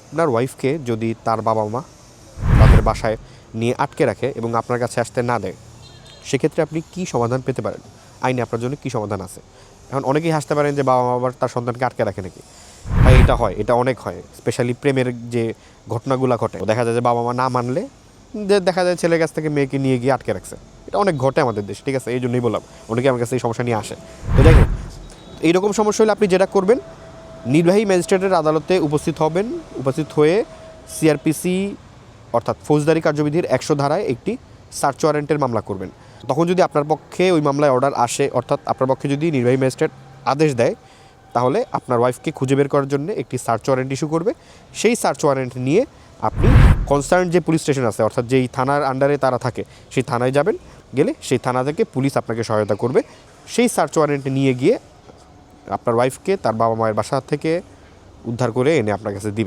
আপনার ওয়াইফকে যদি তার বাবা মা তাদের বাসায় নিয়ে আটকে রাখে এবং আপনার কাছে আসতে না দেয়, সেক্ষেত্রে আপনি কি সমাধান পেতে পারেন? আইনে আপনার জন্য কি সমাধান আছে? এখন অনেকেই হাসতে পারেন যে বাবা মা আবার তার সন্তানকে আটকে রাখে নাকি? ভাই, এটা হয়, এটা অনেক হয় স্পেশালি প্রেমের যে ঘটনাগুলো ঘটে। দেখা যায় যে বাবা মা না মানলে যে দেখা যায় ছেলের কাছ থেকে মেয়েকে নিয়ে গিয়ে আটকে রাখছে। এটা অনেক ঘটে আমাদের দেশে, ঠিক আছে? এই জন্যই বললাম অনেকে আমার কাছে এই সমস্যা নিয়ে আসে। তো হোক, এইরকম সমস্যা হলে আপনি যেটা করবেন নির্বাহী ম্যাজিস্ট্রেটের আদালতে উপস্থিত হবেন, উপস্থিত হয়ে সিআরপিসি অর্থাৎ ফৌজদারি কার্যবিধির একশো ধারায় একটি সার্চ ওয়ারেন্টের মামলা করবেন। তখন যদি আপনার পক্ষে ওই মামলায় অর্ডার আসে, অর্থাৎ আপনার পক্ষে যদি নির্বাহী ম্যাজিস্ট্রেট আদেশ দেয়, তাহলে আপনার ওয়াইফকে খুঁজে বের করার জন্য একটি সার্চ ওয়ারেন্ট ইস্যু করবে। সেই সার্চ ওয়ারেন্ট নিয়ে আপনি কনসার্ন যে পুলিশ স্টেশন আছে, অর্থাৎ যেই থানার আন্ডারে তারা থাকে, সেই থানায় যাবেন। গেলে সেই থানা থেকে পুলিশ আপনাকে সহায়তা করবে। সেই সার্চ ওয়ারেন্ট নিয়ে গিয়ে আপনার ওয়াইফকে তার বাবা মায়ের বাসা থেকে উদ্ধার করে এনে আপনার কাছে দিবে।